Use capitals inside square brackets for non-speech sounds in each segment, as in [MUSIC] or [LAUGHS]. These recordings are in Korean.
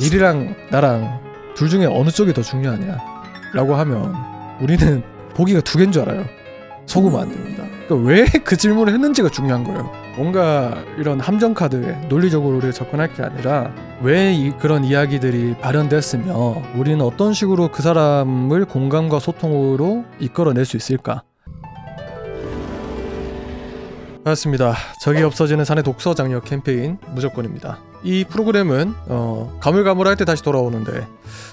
일이랑 나랑 둘 중에 어느 쪽이 더 중요하냐? 라고 하면 우리는 보기가 두 개인 줄 알아요. 속으면 안 됩니다. 그러니까 왜 그 질문을 했는지가 중요한 거예요. 뭔가 이런 함정 카드에 논리적으로 우리가 접근할 게 아니라 왜 이, 그런 이야기들이 발현됐으며 우리는 어떤 식으로 그 사람을 공감과 소통으로 이끌어낼 수 있을까? 반갑습니다. 적이 없어지는 산의 독서 장려 캠페인 무조건입니다. 이 프로그램은 어, 가물가물할 때 다시 돌아오는데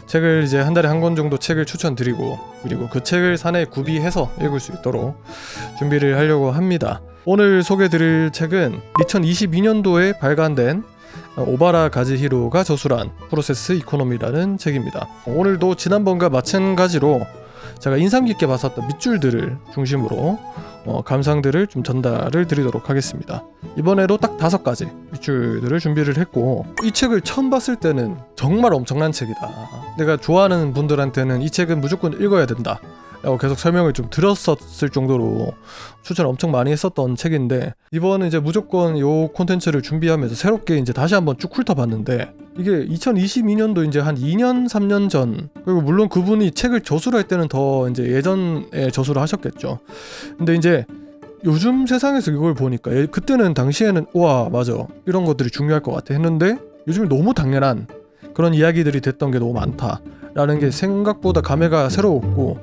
책을 이제 한 달에 한 권 정도 책을 추천드리고 그리고 그 책을 산에 구비해서 읽을 수 있도록 준비를 하려고 합니다. 오늘 소개드릴 책은 2022년도에 발간된 어, 오바라 가즈히로가 저술한 프로세스 이코노미라는 책입니다. 오늘도 지난번과 마찬가지로 제가 인상 깊게 봤었던 밑줄들을 중심으로 어, 감상들을 좀 전달을 드리도록 하겠습니다. 이번에도 딱 다섯 가지 밑줄들을 준비를 했고 이 책을 처음 봤을 때는 정말 엄청난 책이다. 내가 좋아하는 분들한테는 이 책은 무조건 읽어야 된다. 라고 계속 설명을 좀 들었었을 정도로 추천을 엄청 많이 했었던 책인데 이번은 이제 무조건 요 콘텐츠를 준비하면서 새롭게 이제 다시 한번 쭉 훑어봤는데 이게 2022년도 이제 한 2년 3년 전. 그리고 물론 그분이 책을 저술할 때는 더 이제 예전에 저술을 하셨겠죠. 근데 이제 요즘 세상에서 이걸 보니까 예- 그때는 당시에는 와 맞아. 이런 것들이 중요할 것 같아 했는데 요즘에 너무 당연한 그런 이야기들이 됐던 게 너무 많다라는 게 생각보다 감회가 새로웠고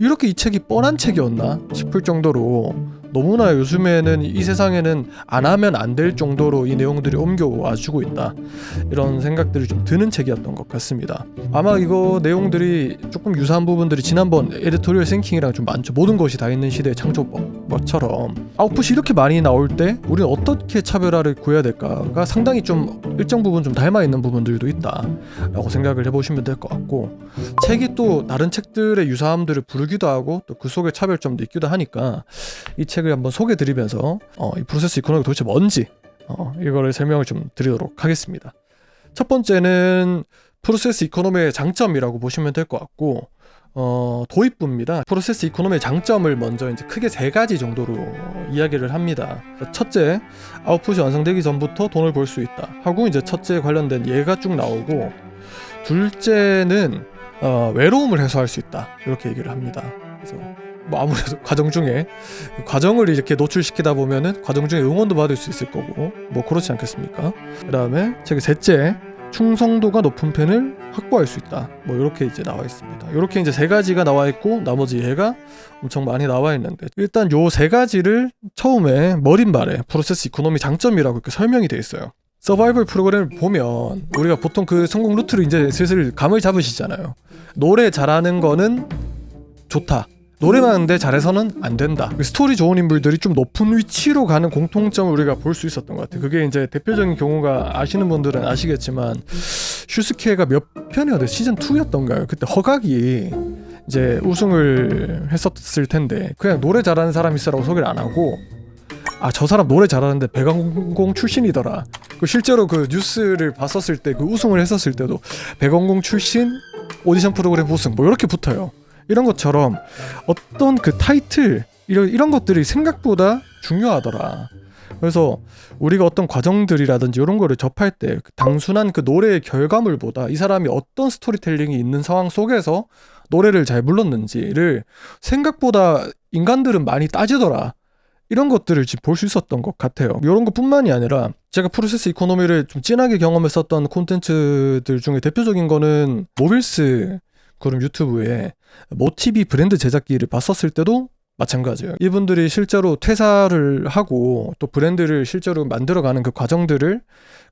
이렇게 이 책이 뻔한 책이었나 싶을 정도로 너무나 요즘에는 이 세상에는 안 하면 안 될 정도로 이 내용들이 옮겨와 주고 있다. 이런 생각들이 좀 드는 책이었던 것 같습니다. 아마 이거 내용들이 조금 유사한 부분들이 지난번 에디토리얼 싱킹이랑 좀 많죠. 모든 것이 다 있는 시대의 창조법처럼. 아웃풋이 이렇게 많이 나올 때 우리는 어떻게 차별화를 구해야 될까가 상당히 좀 일정 부분 좀 닮아 있는 부분들도 있다라고 생각을 해보시면 될 것 같고 책이 또 다른 책들의 유사함들을 부르기도 하고 또 그 속에 차별점도 있기도 하니까 이책 을 한번 소개드리면서 어, 이 프로세스 이코노미가 도대체 뭔지 어, 이거를 설명을 좀 드리도록 하겠습니다. 첫 번째는 프로세스 이코노미의 장점이라고 보시면 될 것 같고 어, 도입부입니다. 프로세스 이코노미의 장점을 먼저 이제 크게 세 가지 정도로 이야기를 합니다. 첫째, 아웃풋이 완성되기 전부터 돈을 벌 수 있다. 하고 이제 첫째 관련된 예가 쭉 나오고 둘째는 어, 외로움을 해소할 수 있다. 이렇게 얘기를 합니다. 그래서 뭐 아무래도 [LAUGHS] 과정 중에 과정을 이렇게 노출시키다 보면은 과정 중에 응원도 받을 수 있을 거고 뭐 그렇지 않겠습니까? 그다음에 책의 셋째 충성도가 높은 펜을 확보할 수 있다. 뭐 이렇게 이제 나와 있습니다. 이렇게 이제 세 가지가 나와 있고 나머지 예가 엄청 많이 나와 있는데 일단 요 세 가지를 처음에 머릿말에 프로세스 이코노미 장점이라고 이렇게 설명이 돼 있어요. 서바이벌 프로그램을 보면 우리가 보통 그 성공 루트를 이제 슬슬 감을 잡으시잖아요. 노래 잘하는 거는 좋다. 노래만 하는데 잘해서는 안 된다. 그 스토리 좋은 인물들이 좀 높은 위치로 가는 공통점을 우리가 볼 수 있었던 것 같아요. 그게 이제 대표적인 경우가 아시는 분들은 아시겠지만 슈스케가 몇 편이었대 시즌 2였던가요? 그때 허각이 이제 우승을 했었을 텐데 그냥 노래 잘하는 사람 있으라고 소개를 안 하고 아 저 사람 노래 잘하는데 백원공 출신이더라. 그 실제로 그 뉴스를 봤었을 때 그 우승을 했었을 때도 백원공 출신 오디션 프로그램 우승 뭐 이렇게 붙어요. 이런 것처럼 어떤 그 타이틀 이런 이런 것들이 생각보다 중요하더라. 그래서 우리가 어떤 과정들이라든지 이런 거를 접할 때그 단순한 그 노래의 결과물보다 이 사람이 어떤 스토리텔링이 있는 상황 속에서 노래를 잘 불렀는지를 생각보다 인간들은 많이 따지더라. 이런 것들을 지금 볼 수 있었던 것 같아요. 이런 것뿐만이 아니라 제가 프로세스 이코노미를 좀 진하게 경험했었던 콘텐츠들 중에 대표적인 거는 모빌스 그룹 유튜브에 모티비 브랜드 제작기를 봤었을 때도 마찬가지예요. 이분들이 실제로 퇴사를 하고 또 브랜드를 실제로 만들어가는 그 과정들을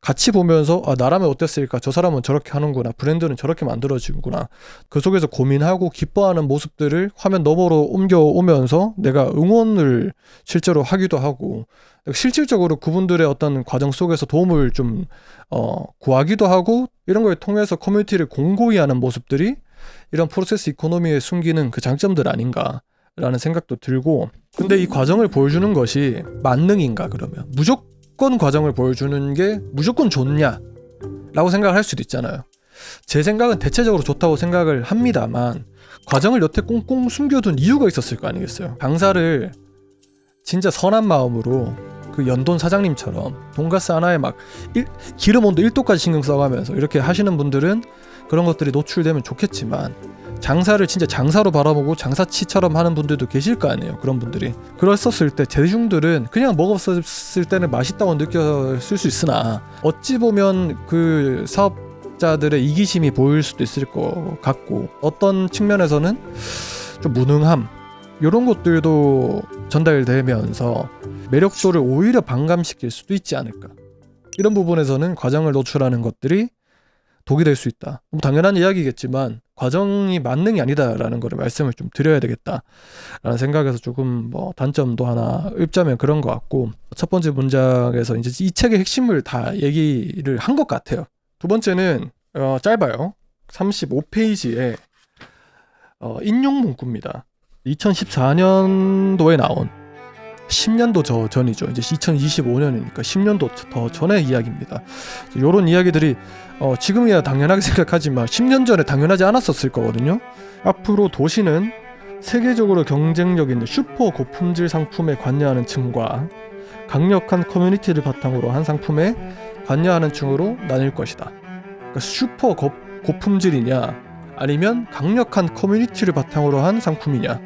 같이 보면서 아 나라면 어땠을까? 저 사람은 저렇게 하는구나. 브랜드는 저렇게 만들어지는구나. 그 속에서 고민하고 기뻐하는 모습들을 화면 너머로 옮겨오면서 내가 응원을 실제로 하기도 하고 실질적으로 그분들의 어떤 과정 속에서 도움을 좀 어, 구하기도 하고 이런 걸 통해서 커뮤니티를 공고히 하는 모습들이 이런 프로세스 이코노미에 숨기는 그 장점들 아닌가 라는 생각도 들고 근데 이 과정을 보여주는 것이 만능인가 그러면? 무조건 과정을 보여주는 게 무조건 좋냐? 라고 생각을 할 수도 있잖아요. 제 생각은 대체적으로 좋다고 생각을 합니다만 과정을 여태 꽁꽁 숨겨둔 이유가 있었을 거 아니겠어요? 강사를 진짜 선한 마음으로 그 연돈 사장님처럼 돈가스 하나에 막 일, 기름 온도 1도까지 신경 써가면서 이렇게 하시는 분들은 그런 것들이 노출되면 좋겠지만 장사를 진짜 장사로 바라보고 장사치처럼 하는 분들도 계실 거 아니에요 그런 분들이. 그랬었을 때 대중들은 그냥 먹었을 때는 맛있다고 느꼈을 수 있으나 어찌 보면 그 사업자들의 이기심이 보일 수도 있을 것 같고 어떤 측면에서는 좀 무능함 이런 것들도 전달되면서 매력도를 오히려 반감시킬 수도 있지 않을까. 이런 부분에서는 과정을 노출하는 것들이 독이 될 수 있다. 뭐 당연한 이야기겠지만 과정이 만능이 아니다라는 거를 말씀을 좀 드려야 되겠다라는 생각에서 조금 뭐 단점도 하나 읊자면 그런 것 같고 첫 번째 문장에서 이제 이 책의 핵심을 다 얘기를 한 것 같아요. 두 번째는 어, 짧아요. 35페이지에 어, 인용 문구입니다. 2014년도에 나온 10년도 저 전이죠. 이제 2025년이니까 10년도 더 전의 이야기입니다. 이런 이야기들이 어, 지금이야 당연하게 [LAUGHS] 생각하지만 10년 전에 당연하지 않았었을 거거든요. 앞으로 도시는 세계적으로 경쟁력 있는 슈퍼 고품질 상품에 관여하는 층과 강력한 커뮤니티를 바탕으로 한 상품에 관여하는 층으로 나뉠 것이다. 그러니까 슈퍼 고, 고품질이냐 아니면 강력한 커뮤니티를 바탕으로 한 상품이냐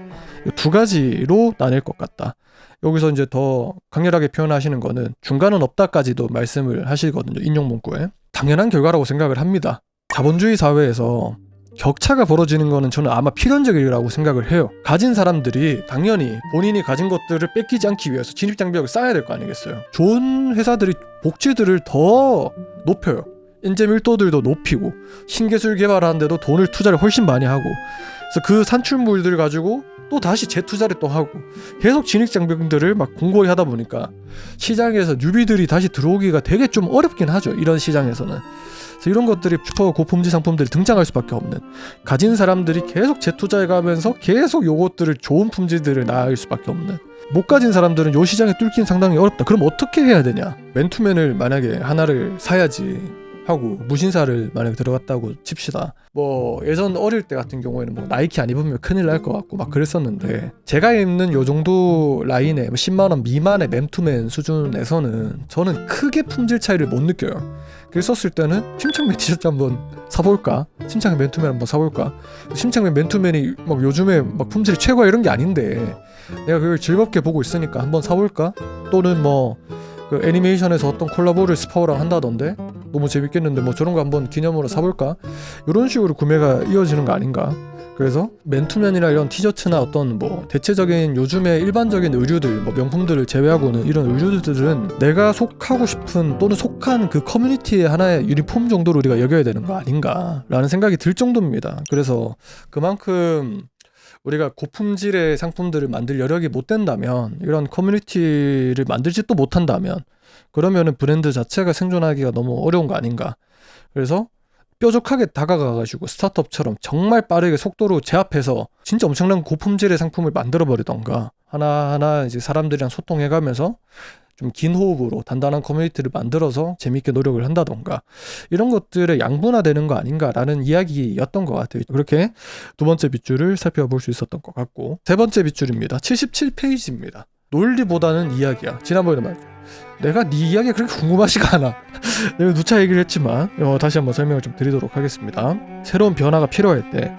이두 가지로 나뉠 것 같다. 여기서 이제 더 강렬하게 표현하시는 거는 중간은 없다까지도 말씀을 하시거든요. 인용 문구에. 당연한 결과라고 생각을 합니다. 자본주의 사회에서 격차가 벌어지는 거는 저는 아마 필연적이라고 생각을 해요. 가진 사람들이 당연히 본인이 가진 것들을 뺏기지 않기 위해서 진입 장벽을 쌓아야 될 거 아니겠어요. 좋은 회사들이 복지들을 더 높여요. 인재 밀도들도 높이고 신기술 개발하는데도 돈을 투자를 훨씬 많이 하고 그래서 그 산출물들 가지고 또 다시 재투자를 또 하고 계속 진입 장벽들을 막 공고히 하다 보니까 시장에서 뉴비들이 다시 들어오기가 되게 좀 어렵긴 하죠. 이런 시장에서는. 그래서 이런 것들이 슈퍼 고품질 상품들이 등장할 수밖에 없는 가진 사람들이 계속 재투자해 가면서 계속 요것들을 좋은 품질들을 나을 수밖에 없는 못 가진 사람들은 요 시장에 뚫기는 상당히 어렵다. 그럼 어떻게 해야 되냐? 맨투맨을 만약에 하나를 사야지 하고 무신사를 만약에 들어갔다고 칩시다. 뭐 예전 어릴 때 같은 경우에는 뭐 나이키 안 입으면 큰일 날 것 같고 막 그랬었는데 제가 입는 요 정도 라인에 뭐 10만 원 미만의 맨투맨 수준에서는 저는 크게 품질 차이를 못 느껴요. 그랬었을 때는 심창맨 티셔츠 한번 사볼까? 심창맨 맨투맨 한번 사볼까? 심창맨 맨투맨이 막 요즘에 막 품질이 최고야 이런 게 아닌데 내가 그걸 즐겁게 보고 있으니까 한번 사볼까? 또는 뭐 그 애니메이션에서 어떤 콜라보를 스파오랑 한다던데 너무 재밌겠는데 뭐 저런 거 한번 기념으로 사볼까? 이런 식으로 구매가 이어지는 거 아닌가? 그래서 맨투맨이나 이런 티셔츠나 어떤 뭐 대체적인 요즘의 일반적인 의류들 뭐 명품들을 제외하고는 이런 의류들은 내가 속하고 싶은 또는 속한 그 커뮤니티의 하나의 유니폼 정도로 우리가 여겨야 되는 거 아닌가라는 생각이 들 정도입니다. 그래서 그만큼 우리가 고품질의 상품들을 만들 여력이 못 된다면 이런 커뮤니티를 만들지 또 못한다면 그러면은 브랜드 자체가 생존하기가 너무 어려운 거 아닌가. 그래서 뾰족하게 다가가가지고 스타트업처럼 정말 빠르게 속도로 제압해서 진짜 엄청난 고품질의 상품을 만들어 버리던가 하나하나 이제 사람들이랑 소통해가면서 좀 긴 호흡으로 단단한 커뮤니티를 만들어서 재밌게 노력을 한다던가 이런 것들의 양분화되는 거 아닌가라는 이야기였던 것 같아요. 그렇게 두 번째 빗줄을 살펴볼 수 있었던 것 같고 세 번째 빗줄입니다. 77페이지입니다. 논리보다는 이야기야. 지난번에 말했죠. 내가 네 이야기가 그렇게 궁금하지가 않아. [LAUGHS] 내가 누차 얘기를 했지만 어, 다시 한번 설명을 좀 드리도록 하겠습니다. 새로운 변화가 필요할 때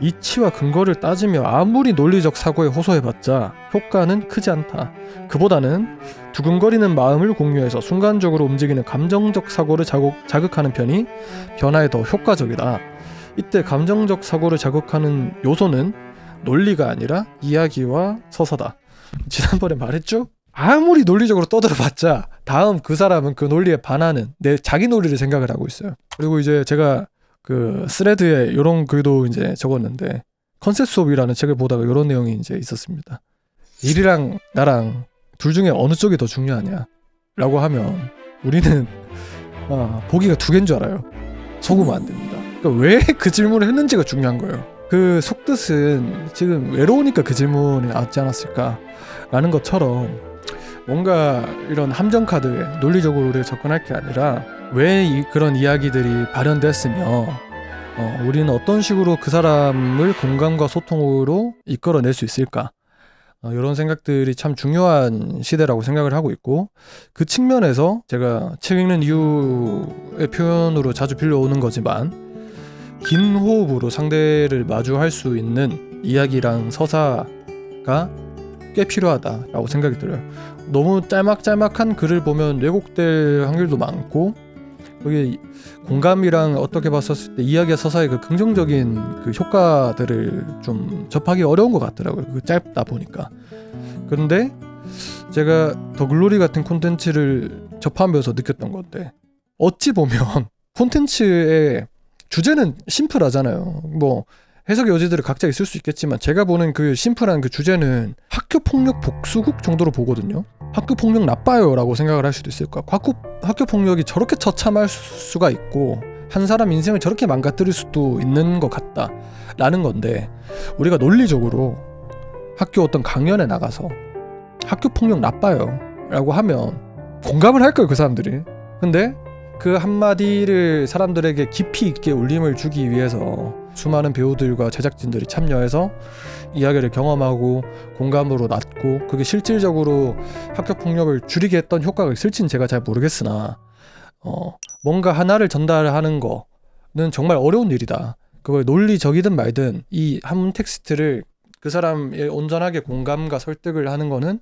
이치와 근거를 따지며 아무리 논리적 사고에 호소해봤자 효과는 크지 않다. 그보다는 두근거리는 마음을 공유해서 순간적으로 움직이는 감정적 사고를 자극, 자극 하는 편이 변화에 더 효과적이다. 이때 감정적 사고를 자극하는 요소는 논리가 아니라 이야기와 서사다. 지난번에 말했죠? 아무리 논리적으로 떠들어봤자 다음 그 사람은 그 논리에 반하는 내 자기 논리를 생각을 하고 있어요. 그리고 이제 제가 그 스레드에 이런 글도 이제 적었는데 컨셉 수업이라는 책을 보다가 이런 내용이 이제 있었습니다. 일이랑 나랑 둘 중에 어느 쪽이 더 중요하냐? 라고 하면 우리는 아, 보기가 두 개인 줄 알아요. 속으면 안 됩니다. 그러니까 왜 그 질문을 했는지가 중요한 거예요. 그 속뜻은 지금 외로우니까 그 질문이 나왔지 않았을까? 라는 것처럼 뭔가 이런 함정 카드에 논리적으로 우리가 접근할 게 아니라 왜 이, 그런 이야기들이 발현됐으며 어, 우리는 어떤 식으로 그 사람을 공감과 소통으로 이끌어낼 수 있을까? 어, 이런 생각들이 참 중요한 시대라고 생각을 하고 있고 그 측면에서 제가 책 읽는 이유의 표현으로 자주 빌려오는 거지만 긴 호흡으로 상대를 마주할 수 있는 이야기랑 서사가 꽤 필요하다라고 생각이 들어요. 너무 짤막짤막한 글을 보면 왜곡될 확률도 많고 그게 공감이랑 어떻게 봤었을 때 이야기와 서사의 그 긍정적인 그 효과들을 좀 접하기 어려운 것 같더라고요. 그 짧다 보니까. 그런데 제가 더 글로리 같은 콘텐츠를 접하면서 느꼈던 건데 어찌 보면 [LAUGHS] 콘텐츠의 주제는 심플하잖아요. 뭐 해석의 여지들이 각자 있을 수 있겠지만 제가 보는 그 심플한 그 주제는 학교 폭력 복수국 정도로 보거든요. 학교 폭력 나빠요라고 생각을 할 수도 있을 거야. 학교 학교 폭력이 저렇게 처참할 수- 수가 있고 한 사람 인생을 저렇게 망가뜨릴 수도 있는 것 같다라는 건데 우리가 논리적으로 학교 어떤 강연에 나가서 학교 폭력 나빠요라고 하면 공감을 할 거예요 그 사람들이. 근데 그 한마디를 사람들에게 깊이 있게 울림을 주기 위해서 수많은 배우들과 제작진들이 참여해서 이야기를 경험하고 공감으로 낳고 그게 실질적으로 학교 폭력을 줄이게 했던 효과가 있을지는 제가 잘 모르겠으나 어, 뭔가 하나를 전달하는 거는 정말 어려운 일이다. 그걸 논리적이든 말든 이 한문 텍스트를 그 사람의 온전하게 공감과 설득을 하는 거는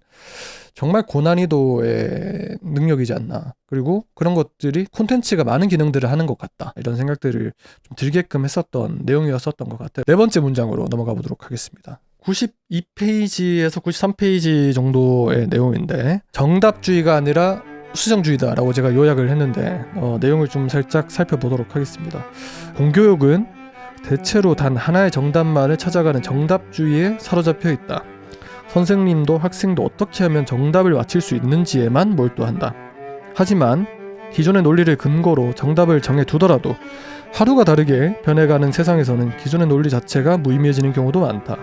정말 고난이도의 능력이지 않나. 그리고 그런 것들이 콘텐츠가 많은 기능들을 하는 것 같다. 이런 생각들을 좀 들게끔 했었던 내용이었었던 것 같아요. 네 번째 문장으로 넘어가 보도록 하겠습니다. 92페이지에서 93페이지 정도의 내용인데 정답주의가 아니라 수정주의다라고 제가 요약을 했는데 어, 내용을 좀 살짝 살펴보도록 하겠습니다. 공교육은 대체로 단 하나의 정답만을 찾아가는 정답주의에 사로잡혀 있다. 선생님도 학생도 어떻게 하면 정답을 맞힐 수 있는지에만 몰두한다. 하지만 기존의 논리를 근거로 정답을 정해 두더라도 하루가 다르게 변해가는 세상에서는 기존의 논리 자체가 무의미해지는 경우도 많다.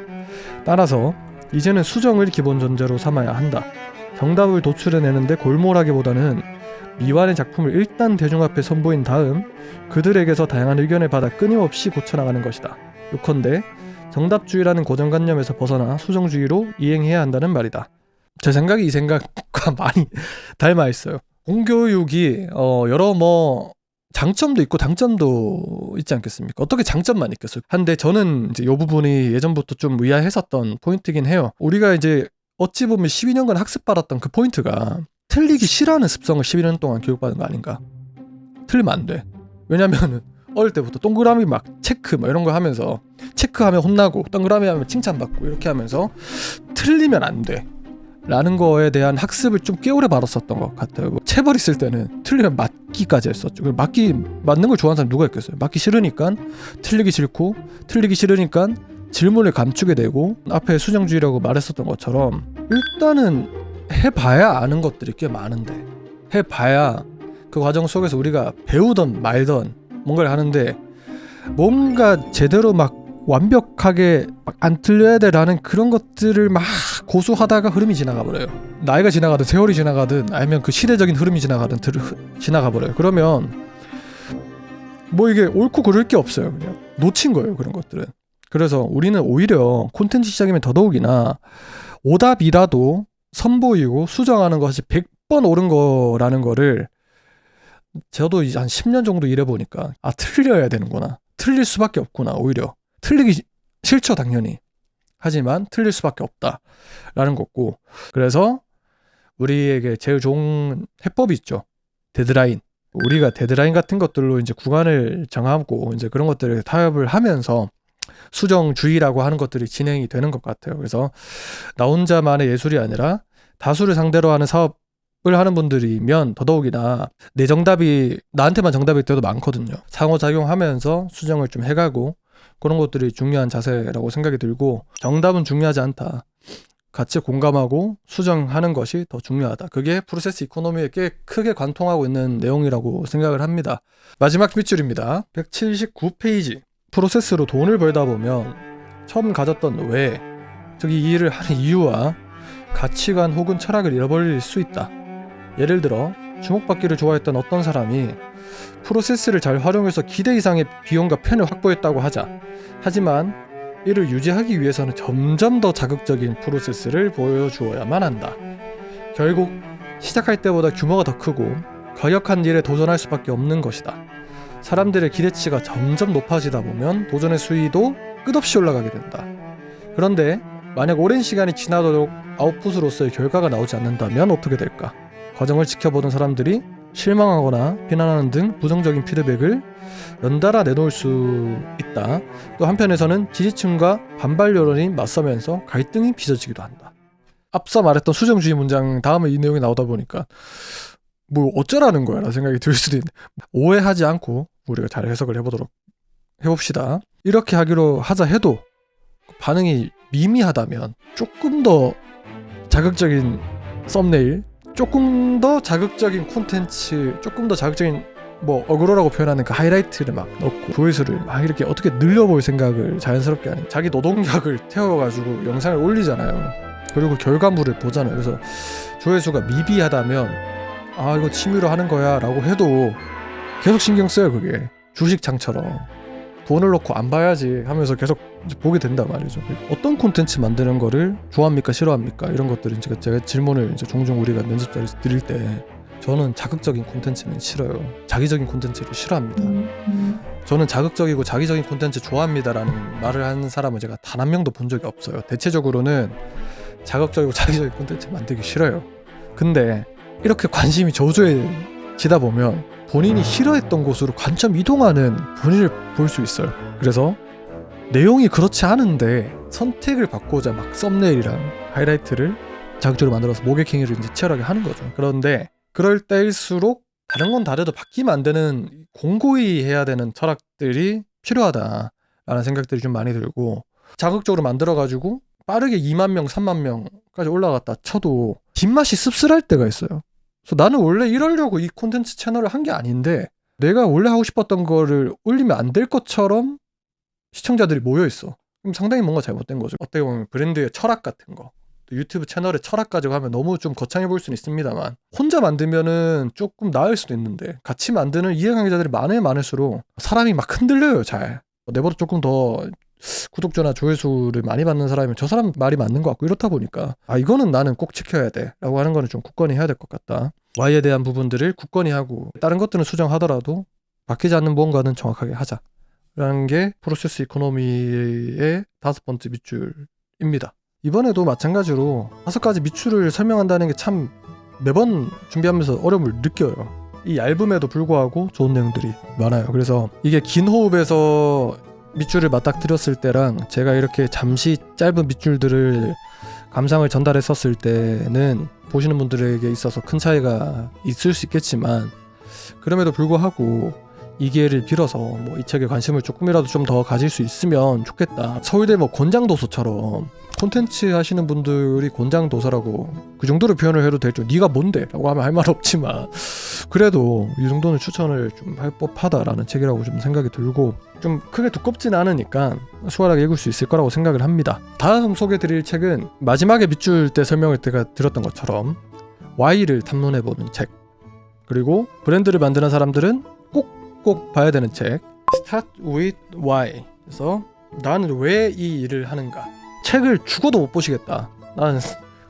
따라서 이제는 수정을 기본 전제로 삼아야 한다. 정답을 도출해내는데 골몰하기보다는 미완의 작품을 일단 대중 앞에 선보인 다음 그들에게서 다양한 의견을 받아 끊임없이 고쳐나가는 것이다. 요컨대 정답주의라는 고정관념에서 벗어나 수정주의로 이행해야 한다는 말이다. 제 생각이 이 생각과 [LAUGHS] 많이 닮아 있어요. 공교육이 어, 여러 뭐 장점도 있고 단점도 있지 않겠습니까? 어떻게 장점만 있겠어요? 한데 저는 이제 이 부분이 예전부터 좀 의아했었던 포인트긴 해요. 우리가 이제 어찌 보면 12년간 학습받았던 그 포인트가 틀리기 싫어하는 습성을 12년 동안 교육받은 거 아닌가? 틀리면 안 돼. 왜냐면은 어릴 때부터 동그라미 막 체크 뭐 이런 거 하면서 체크하면 혼나고 동그라미 하면 칭찬받고 이렇게 하면서 틀리면 안 돼. 라는 거에 대한 학습을 좀 꽤 오래 받았었던 것 같아요. 뭐 체벌 있을 때는 틀리면 맞기까지 했었죠. 맞기 맞는 걸 좋아하는 사람 누가 있겠어요? 맞기 싫으니까 틀리기 싫고 틀리기 싫으니까 질문을 감추게 되고 앞에 수정주의라고 말했었던 것처럼 일단은 해봐야 아는 것들이 꽤 많은데 해봐야 그 과정 속에서 우리가 배우던 말던 뭔가를 하는데 뭔가 제대로 막 완벽하게 막 안 틀려야 돼라는 그런 것들을 막 고수하다가 흐름이 지나가 버려요. 나이가 지나가든 세월이 지나가든 아니면 그 시대적인 흐름이 지나가든 들, 지나가 버려요. 그러면 뭐 이게 옳고 그를 게 없어요. 그냥 놓친 거예요. 그런 것들은. 그래서 우리는 오히려 콘텐츠 시작이면 더더욱이나 오답이라도 선보이고 수정하는 것이 100번 옳은 거라는 거를 저도 이제 한 10년 정도 일해 보니까 아 틀려야 되는구나. 틀릴 수밖에 없구나. 오히려 틀리기 시- 싫죠 당연히. 하지만 틀릴 수밖에 없다라는 거고. 그래서 우리에게 제일 좋은 해법이 있죠. 데드라인. 우리가 데드라인 같은 것들로 이제 구간을 정하고 이제 그런 것들을 타협을 하면서 수정주의라고 하는 것들이 진행이 되는 것 같아요. 그래서 나 혼자만의 예술이 아니라 다수를 상대로 하는 사업을 하는 분들이면 더더욱이나 내 정답이 나한테만 정답일 때도 많거든요. 상호작용하면서 수정을 좀 해가고 그런 것들이 중요한 자세라고 생각이 들고 정답은 중요하지 않다. 같이 공감하고 수정하는 것이 더 중요하다. 그게 프로세스 이코노미에 꽤 크게 관통하고 있는 내용이라고 생각을 합니다. 마지막 밑줄입니다. 179페이지. 프로세스로 돈을 벌다 보면 처음 가졌던 왜, 즉 이 일을 하는 이유와 가치관 혹은 철학을 잃어버릴 수 있다. 예를 들어 주목받기를 좋아했던 어떤 사람이 프로세스를 잘 활용해서 기대 이상의 비용과 편을 확보했다고 하자. 하지만 이를 유지하기 위해서는 점점 더 자극적인 프로세스를 보여주어야만 한다. 결국 시작할 때보다 규모가 더 크고 거역한 일에 도전할 수밖에 없는 것이다. 사람들의 기대치가 점점 높아지다 보면 도전의 수위도 끝없이 올라가게 된다. 그런데 만약 오랜 시간이 지나도록 아웃풋으로서의 결과가 나오지 않는다면 어떻게 될까? 과정을 지켜보던 사람들이 실망하거나 비난하는 등 부정적인 피드백을 연달아 내놓을 수 있다. 또 한편에서는 지지층과 반발 여론이 맞서면서 갈등이 빚어지기도 한다. 앞서 말했던 수정주의 문장 다음에 이 내용이 나오다 보니까 뭐 어쩌라는 거야 라는 생각이 들 수도 있는데 오해하지 않고 우리가 잘 해석을 해보도록 해봅시다. 이렇게 하기로 하자 해도 반응이 미미하다면 조금 더 자극적인 썸네일, 조금 더 자극적인 콘텐츠, 조금 더 자극적인 뭐 어그로라고 표현하는 그 하이라이트를 막 넣고 조회수를 막 이렇게 어떻게 늘려볼 생각을 자연스럽게 하는 자기 노동력을 태워가지고 영상을 올리잖아요. 그리고 결과물을 보잖아요. 그래서 조회수가 미비하다면 아 이거 취미로 하는 거야라고 해도 계속 신경 써요 그게 주식창처럼 돈을 넣고 안 봐야지 하면서 계속 보게 된단 말이죠. 어떤 콘텐츠 만드는 거를 좋아합니까 싫어합니까 이런 것들은 제가 제가 질문을 이제 종종 우리가 면접 자리에서 드릴 때 저는 자극적인 콘텐츠는 싫어요. 자기적인 콘텐츠를 싫어합니다. 저는 자극적이고 자기적인 콘텐츠 좋아합니다라는 말을 하는 사람을 제가 단 한 명도 본 적이 없어요. 대체적으로는 자극적이고 자기적인 콘텐츠 만들기 싫어요. 근데 이렇게 관심이 저조해지다 보면 본인이 싫어했던 곳으로 관점 이동하는 본인을 볼 수 있어요. 그래서 내용이 그렇지 않은데 선택을 받고자 막 썸네일이랑 하이라이트를 자극적으로 만들어서 모객 행위를 이제 치열하게 하는 거죠. 그런데 그럴 때일수록 다른 건 다르도 바뀌면 안 되는 공고히 해야 되는 철학들이 필요하다라는 생각들이 좀 많이 들고 자극적으로 만들어 가지고 빠르게 2만 명, 3만 명까지 올라갔다 쳐도 뒷맛이 씁쓸할 때가 있어요. 그래서 나는 원래 이러려고 이 콘텐츠 채널을 한 게 아닌데 내가 원래 하고 싶었던 거를 올리면 안 될 것처럼 시청자들이 모여 있어. 그럼 상당히 뭔가 잘못된 거죠. 어떻게 보면 브랜드의 철학 같은 거. 또 유튜브 채널의 철학 가지고 하면 너무 좀 거창해 보일 수는 있습니다만 혼자 만들면은 조금 나을 수도 있는데 같이 만드는 이해관계자들이 많으면 많을수록 사람이 막 흔들려요 잘 내보다 조금 더 구독자나 조회수를 많이 받는 사람이면 저 사람 말이 맞는 것 같고 이렇다 보니까 아 이거는 나는 꼭 지켜야 돼라고 하는 거는 좀 굳건히 해야 될 것 같다 Y에 대한 부분들을 굳건히 하고 다른 것들은 수정하더라도 바뀌지 않는 무언가는 정확하게 하자라는 게 프로세스 이코노미의 다섯 번째 밑줄입니다 이번에도 마찬가지로 다섯 가지 밑줄을 설명한다는 게 참 매번 준비하면서 어려움을 느껴요. 이 얇음에도 불구하고 좋은 내용들이 많아요. 그래서 이게 긴 호흡에서 밑줄을 맞닥뜨렸을 때랑 제가 이렇게 잠시 짧은 밑줄들을 감상을 전달했었을 때는 보시는 분들에게 있어서 큰 차이가 있을 수 있겠지만 그럼에도 불구하고 이 기회를 빌어서 뭐 이 책에 관심을 조금이라도 좀 더 가질 수 있으면 좋겠다. 서울대 뭐 권장도서처럼 콘텐츠 하시는 분들이 권장도서라고 그 정도로 표현을 해도 될죠. 네가 뭔데? 라고 하면 할 말 없지만 그래도 이 정도는 추천을 좀 할 법하다라는 책이라고 좀 생각이 들고 좀 크게 두껍진 않으니까 수월하게 읽을 수 있을 거라고 생각을 합니다. 다음 소개드릴 책은 마지막에 밑줄 때 설명을 때가 들었던 것처럼 Y를 탐론해보는 책 그리고 브랜드를 만드는 사람들은 꼭 꼭 봐야 되는 책 Start with Why. 그래서 나는 왜 이 일을 하는가? 책을 죽어도 못 보시겠다. 나는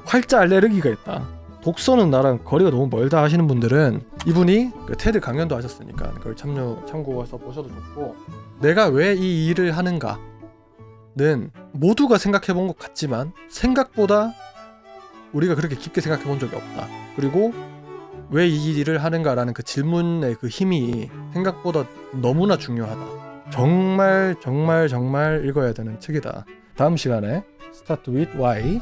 활자 알레르기가 있다. 독서는 나랑 거리가 너무 멀다 하시는 분들은 이분이 그 테드 강연도 하셨으니까 그걸 참여 참고해서 보셔도 좋고 내가 왜 이 일을 하는가는 모두가 생각해 본 것 같지만 생각보다 우리가 그렇게 깊게 생각해 본 적이 없다. 그리고 왜 이 일을 하는가라는 그 질문의 그 힘이 생각보다 너무나 중요하다. 정말 정말 정말 읽어야 되는 책이다. 다음 시간에 Start with Why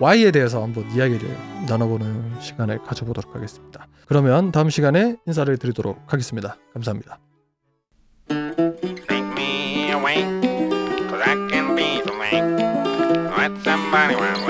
Y에 대해서 한번 이야기를 나눠보는 시간을 가져보도록 하겠습니다. 그러면 다음 시간에 인사를 드리도록 하겠습니다. 감사합니다. Take me away, cause I can be the way. Let somebody run.